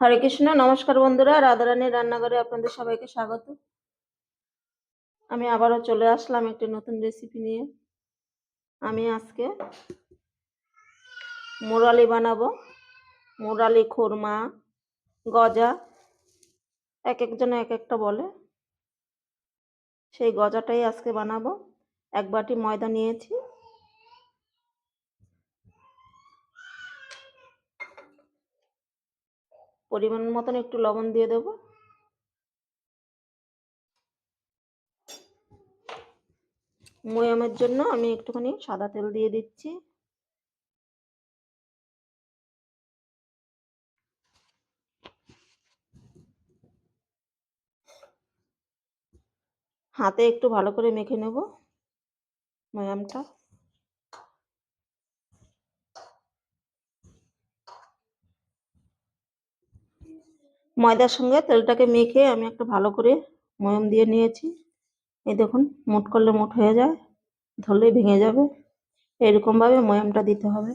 হরে কৃষ্ণ, নমস্কার বন্ধুরা, রাধারানীর রান্নাঘরে আপনাদের সবাইকে স্বাগত। আমি আবারও চলে আসলাম একটি নতুন রেসিপি নিয়ে। আমি আজকে মুরালি বানাবো। মুরালি খুরমা, গজা, এক একজনে এক একটা বলে। সেই গজাটাই আজকে বানাবো। এক বাটি ময়দা নিয়েছি। পরিমাণ মতন একটু লবণ দিয়ে দেবো। ময়ামের জন্য আমি একটুখানি সাদা তেল দিয়ে দিচ্ছি। হাতে একটু ভালো করে মেখে নেব ময়ামটা। ময়দার সঙ্গে তেলটাকে মেখে আমি একটা ভালো করে ময়ম দিয়ে নিয়েছি। এই দেখুন, মুট করলে মুট হয়ে যায়, ধরলেই ভেঙে যাবে। এরকমভাবে ময়ামটা দিতে হবে।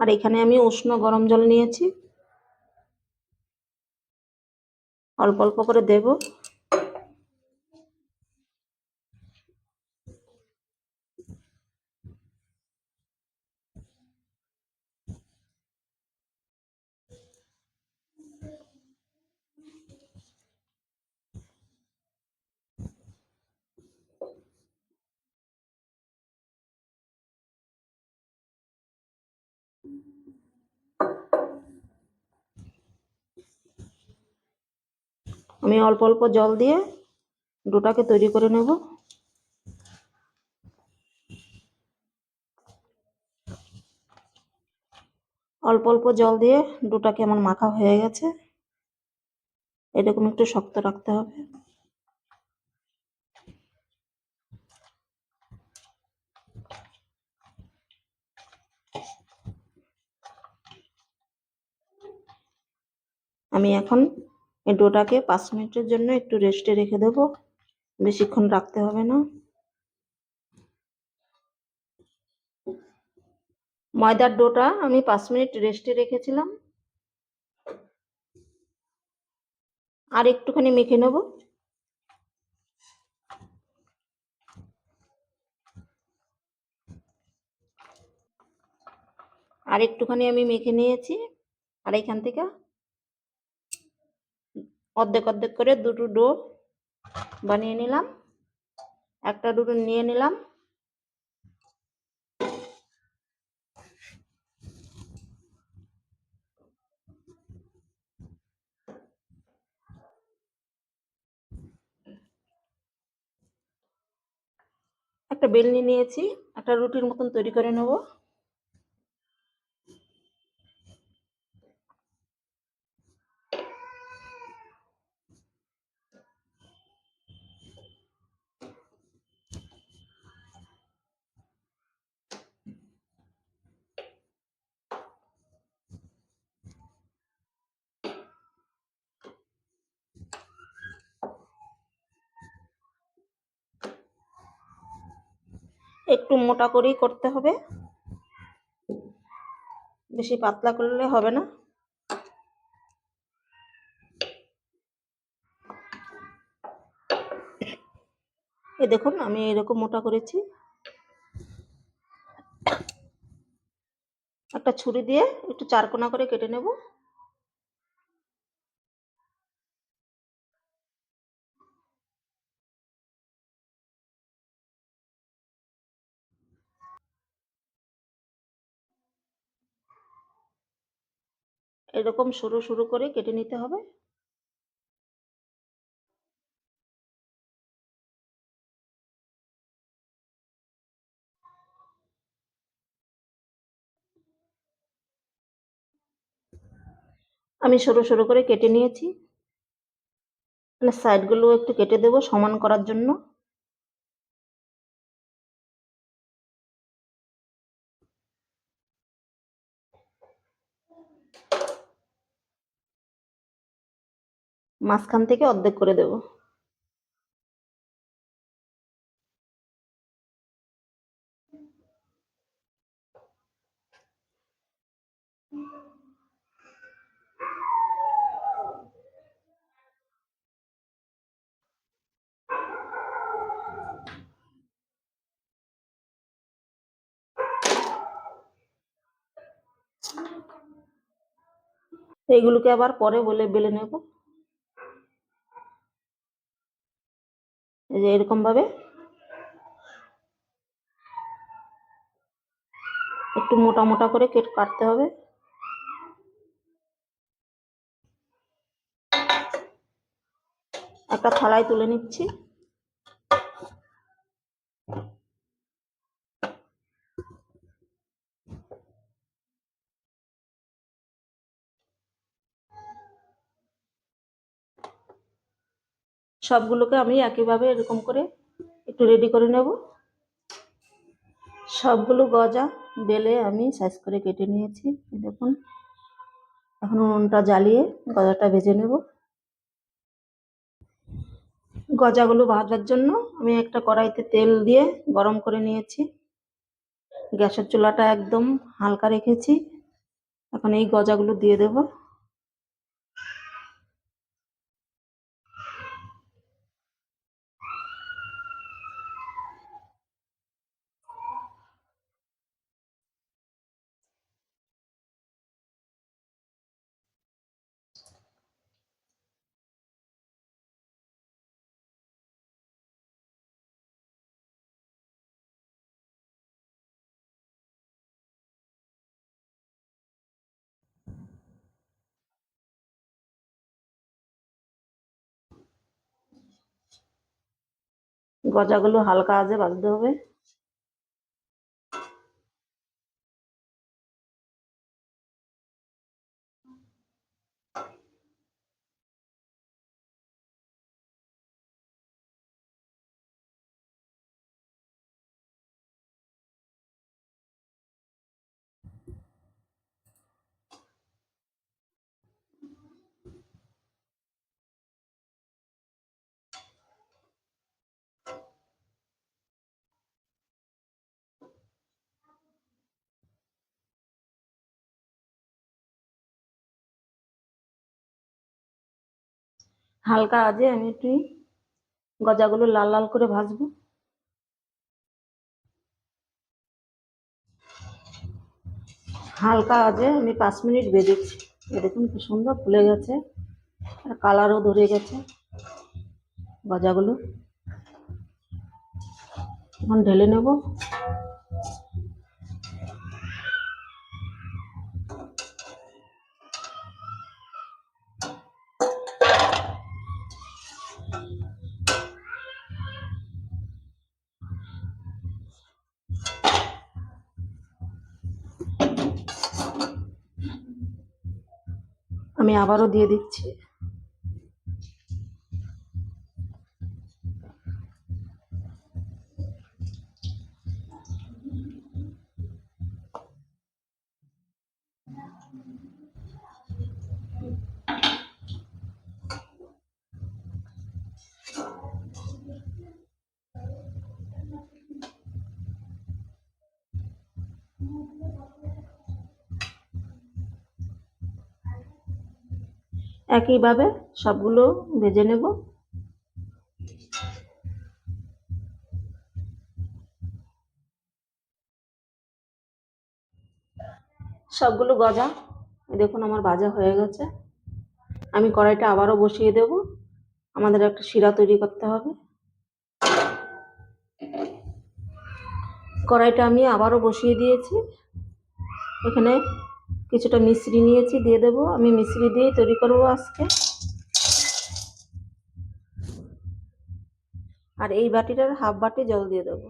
আর এখানে আমি উষ্ণ গরম জল নিয়েছি। অল্প অল্প করে দেব। আমি অল্প অল্প জল দিয়ে ডোটাকে তৈরি করে নেব। অল্প অল্প জল দিয়ে ডোটাকে আমার মাখা হয়ে গেছে। এরকম একটু শক্ত রাখতে হবে। আমি এখন এই ডোটাকে পাঁচ মিনিটের জন্য একটু রেস্টে রেখে দেব। বেশিক্ষণ রাখতে হবে না। ময়দার ডোটা আমি পাঁচ মিনিট রেস্টে রেখেছিলাম। আর একটুখানি মেখে নেব। আর একটুখানি আমি মেখে নিয়েছি। আর এখান থেকে অর্ধেক অর্ধেক করে দুটো ডো বানিয়ে নিলাম। একটা দুটো নিয়ে নিলাম। একটা বেলনি নিয়েছি, একটা রুটির মতন তৈরি করে নেব। একটু মোটা করেই করতে হবে। বেশি পাতলা করলে হবে না। এ দেখুন, আমি এরকম মোটা করেছি। একটা ছুরি দিয়ে একটু চারকোনা করে কেটে নেব। এরকম সরু সরু করে কেটে নিতে হবে। আমি সরু সরু করে কেটে নিয়েছি। মানে সাইডগুলো একটু কেটে দেবো সমান করার জন্য। মাঝখান থেকে অর্ধেক করে দেব। এইগুলোকে আবার পরে বলে বেলে নেব। যে এরকম ভাবে। একটু মোটা মোটা করে কেট কাটতে হবে। একটা থালায় তুলে নিচ্ছি। সবগুলোকে আমি একইভাবে এরকম করে একটু রেডি করে নেব। সবগুলো গজা বেলে আমি সাইজ করে কেটে নিয়েছি। দেখুন, এখন উনুনটা জ্বালিয়ে গজাটা ভেজে নেব। গজাগুলো ভাজার জন্য আমি একটা কড়াইতে তেল দিয়ে গরম করে নিয়েছি। গ্যাসের চুলাটা একদম হালকা রেখেছি। এখন এই গজাগুলো দিয়ে দেব। গজাগুলো হালকা আজে ভাজতে হবে। হালকা আজে আমি একটু গজাগুলো লাল লাল করে ভাজবো। হালকা আজে আমি পাঁচ মিনিট বেঁধেছি এ দেখুন কি সুন্দর ফুলে গেছে, আর কালারও ধরে গেছে গজাগুলো। এখন ঢেলে নেব। আমি আবারও দিয়ে দিচ্ছি। একইভাবে সবগুলো ভেজে নেব। সবগুলো গজা দেখুন আমার ভাজা হয়ে গেছে। আমি কড়াইটা আবারও বসিয়ে দেব। আমাদের একটা শিরা তৈরি করতে হবে। কড়াইটা আমি আবারও বসিয়ে দিয়েছি। এখানে কিছুটা মিশ্রি নিয়েছি, দিয়ে দেব। আমি মিশ্রি দিয়েই তৈরি করব আজকে। আর এই বাটিটার হাফ বাটি জল দিয়ে দেবো।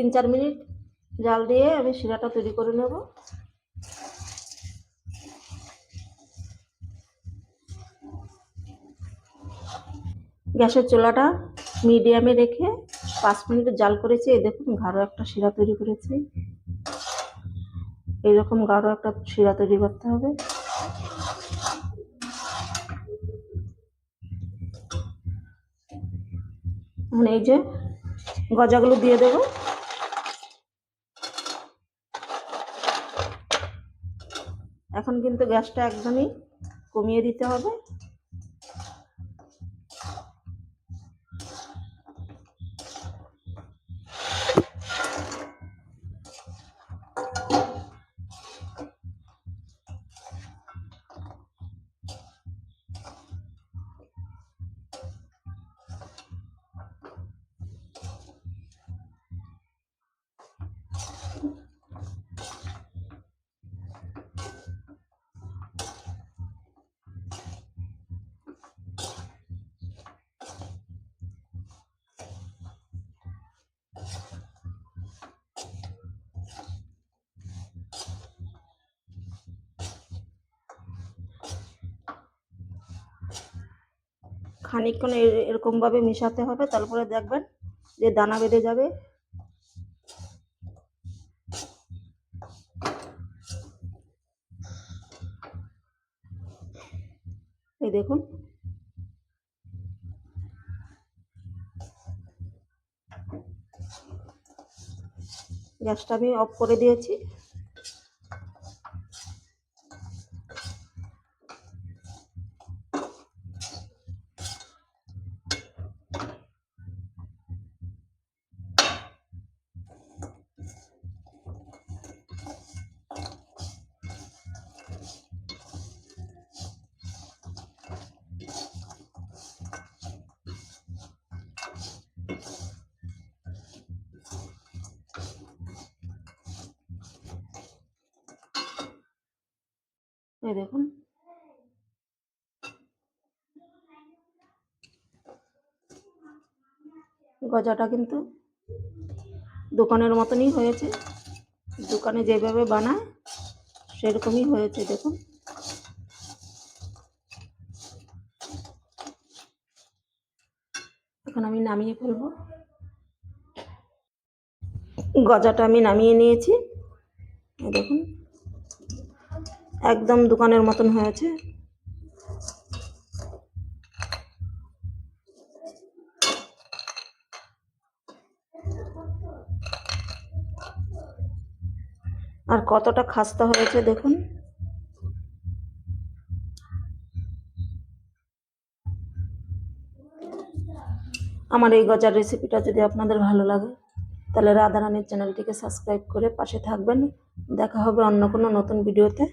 তিন চার মিনিট জাল দিয়ে আমি শিরাটা তৈরি করে নেব। গ্যাসের চুলাটা মিডিয়ামে রেখে পাঁচ মিনিট জাল করেছি। এই দেখুন, গাঢ় একটা শিরা তৈরি করেছি। এইরকম গাঢ় একটা শিরা তৈরি করতে হবে। এখন এই যে গজাগুলো দিয়ে দেব। এখন কিন্তু গ্যাসটা একদমই কমিয়ে দিতে হবে। খানিকক্ষণ এরকমভাবে মেশাতে হবে, তারপরে দেখবেন যে দানা বেঁধে যাবে। এই দেখুন। গ্যাসটা আমি অফ করে দিয়েছি। এই দেখুন। গজাটা কিন্তু দোকানের মতনই হয়েছে। দোকানে যেভাবে বানায়, সেরকমই হয়েছে, দেখুন। এখন আমি নামিয়ে ফেলব। গজাটা আমি নামিয়ে নিয়েছি। দেখুন। একদম দোকানের মতন হয়েছে। আর কতটা খাস্তা হয়েছে দেখুন। আমার এই গজার রেসিপিটা যদি আপনাদের ভালো লাগে, তাহলে রাধারানীর চ্যানেলটিকে সাবস্ক্রাইব করে পাশে থাকবেন। দেখা হবে অন্য কোনো নতুন ভিডিওতে